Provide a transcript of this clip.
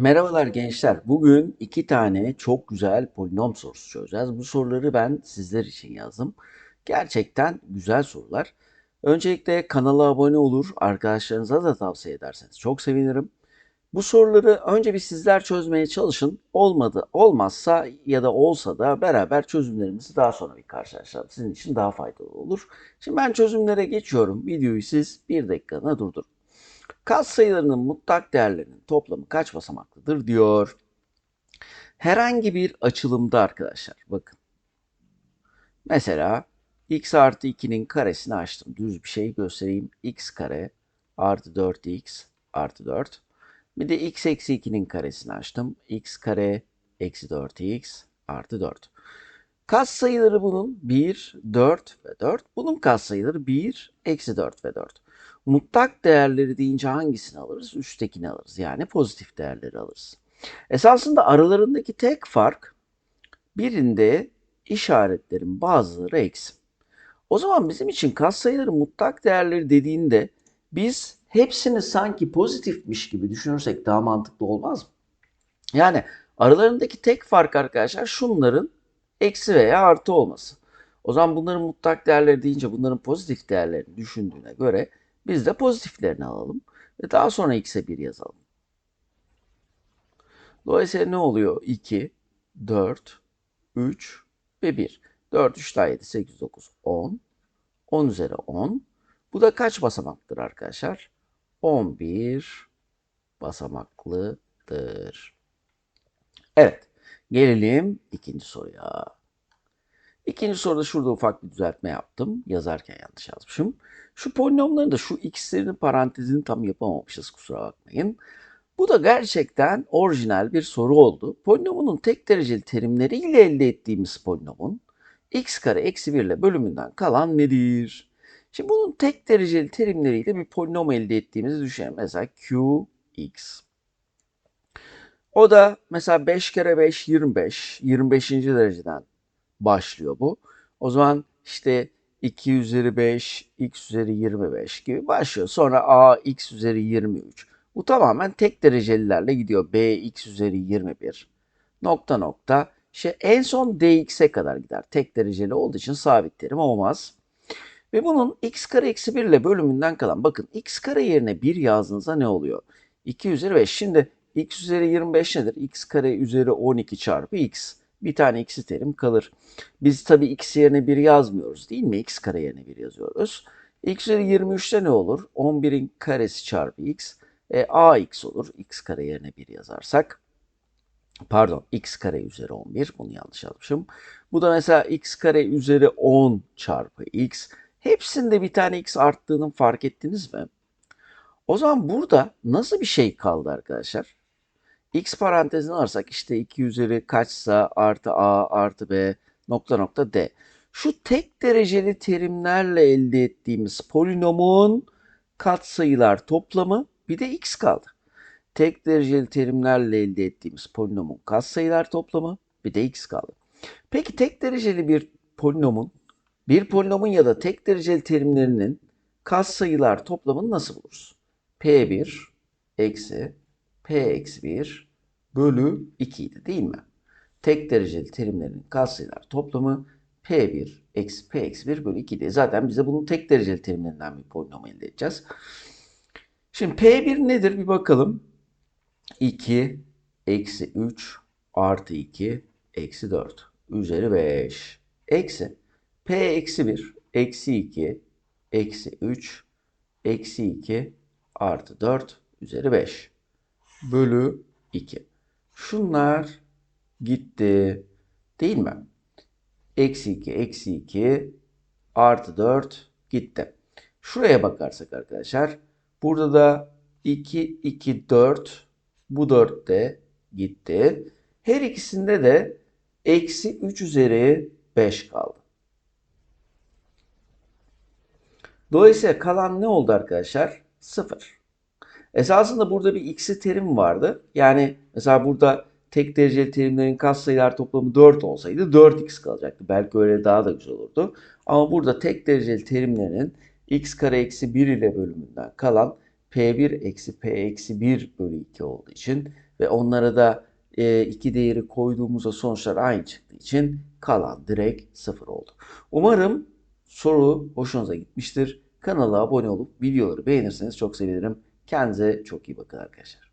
Merhabalar gençler. Bugün iki tane çok güzel polinom sorusu çözeceğiz. Bu soruları ben sizler için yazdım. Gerçekten güzel sorular. Öncelikle kanala abone olur, arkadaşlarınıza da tavsiye ederseniz çok sevinirim. Bu soruları önce bir sizler çözmeye çalışın. Olmadı, olmazsa ya da olsa da beraber çözümlerimizi daha sonra bir karşılaştıralım. Sizin için daha faydalı olur. Şimdi ben çözümlere geçiyorum. Videoyu siz bir dakikalığına durdurun. Kas sayılarının mutlak değerlerinin toplamı kaç basamaklıdır diyor. Herhangi bir açılımda arkadaşlar bakın. Mesela x artı 2'nin karesini açtım. Düz bir şey göstereyim. x kare artı 4x artı 4. Bir de x eksi 2'nin karesini açtım. x kare eksi 4x artı 4. Kas sayıları bunun 1, 4 ve 4. Bunun kas sayıları 1, eksi 4 ve 4. Mutlak değerleri deyince hangisini alırız? Üsttekini alırız. Yani pozitif değerleri alırız. Esasında aralarındaki tek fark birinde işaretlerin bazıları eksi. O zaman bizim için katsayıların mutlak değerleri dediğinde biz hepsini sanki pozitifmiş gibi düşünürsek daha mantıklı olmaz mı? Yani aralarındaki tek fark arkadaşlar şunların eksi veya artı olması. O zaman bunların mutlak değerleri deyince bunların pozitif değerlerini düşündüğüne göre biz de pozitiflerini alalım. Ve daha sonra x'e 1 yazalım. Dolayısıyla ne oluyor? 2, 4, 3 ve 1. 4, 3 daha 7, 8, 9, 10. 10 üzeri 10. Bu da kaç basamaktır arkadaşlar? 11 basamaklıdır. Evet. Gelelim ikinci soruya. İkinci soruda şurada ufak bir düzeltme yaptım. Yazarken yanlış yazmışım. Şu polinomların da şu x'lerin parantezini tam yapamamışız kusura bakmayın. Bu da gerçekten orijinal bir soru oldu. Polinomunun tek dereceli terimleriyle elde ettiğimiz polinomun x kare eksi 1 ile bölümünden kalan nedir? Şimdi bunun tek dereceli terimleriyle bir polinom elde ettiğimizi düşünelim. Mesela qx. O da mesela 5 kere 5 25. 25. dereceden başlıyor bu. O zaman işte 2 üzeri 5, x üzeri 25 gibi başlıyor. Sonra a x üzeri 23. Bu tamamen tek derecelilerle gidiyor. b x üzeri 21. Nokta nokta. İşte en son dx'e kadar gider. Tek dereceli olduğu için sabit terim olmaz. Ve bunun x kare eksi 1 ile bölümünden kalan bakın x kare yerine 1 yazdığınızda ne oluyor? 2 üzeri 5. Şimdi x üzeri 25 nedir? x kare üzeri 12 çarpı x. Bir tane x'i terim kalır. Biz tabi x yerine 1 yazmıyoruz değil mi? x kare yerine 1 yazıyoruz. x üzeri 23'te ne olur? 11'in karesi çarpı x. E, ax olur. x kare yerine 1 yazarsak. Pardon x kare üzeri 11. Bunu yanlış yazmışım. Bu da mesela x kare üzeri 10 çarpı x. Hepsinde bir tane x arttığını fark ettiniz mi? O zaman burada nasıl bir şey kaldı arkadaşlar? X parantezini alırsak işte 2 üzeri kaçsa artı a artı b nokta nokta d. Şu tek dereceli terimlerle elde ettiğimiz polinomun katsayılar toplamı bir de x kaldı. Tek dereceli terimlerle elde ettiğimiz polinomun katsayılar toplamı bir de x kaldı. Peki tek dereceli bir polinomun bir polinomun ya da tek dereceli terimlerinin katsayılar toplamını nasıl buluruz? P1 eksi P eksi 1 bölü 2 idi değil mi? Tek dereceli terimlerin katsayılar toplamı P1 eksi P eksi 1 bölü 2 idi. Zaten bize bunun tek dereceli terimlerinden bir polinom elde edeceğiz. Şimdi P1 nedir bir bakalım. 2 eksi 3 artı 2 eksi 4 üzeri 5 eksi P eksi 1 eksi 2 eksi 3 eksi 2 artı 4 üzeri 5 bölü 2. Şunlar gitti. Değil mi? Eksi 2, eksi 2 artı 4 gitti. Şuraya bakarsak arkadaşlar. Burada da 2, 2, 4. Bu 4 de gitti. Her ikisinde de eksi 3 üzeri 5 kaldı. Dolayısıyla kalan ne oldu arkadaşlar? 0. Esasında burada bir x'i terim vardı. Yani mesela burada tek dereceli terimlerin katsayılar toplamı 4 olsaydı 4x kalacaktı. Belki öyle daha da güzel olurdu. Ama burada tek dereceli terimlerin x kare eksi 1 ile bölümünden kalan p1 eksi p eksi 1 bölü 2 olduğu için ve onlara da e, iki değeri koyduğumuzda sonuçlar aynı çıktığı için kalan direkt sıfır oldu. Umarım soru hoşunuza gitmiştir. Kanala abone olup videoları beğenirseniz çok sevinirim. Kendinize çok iyi bakın arkadaşlar.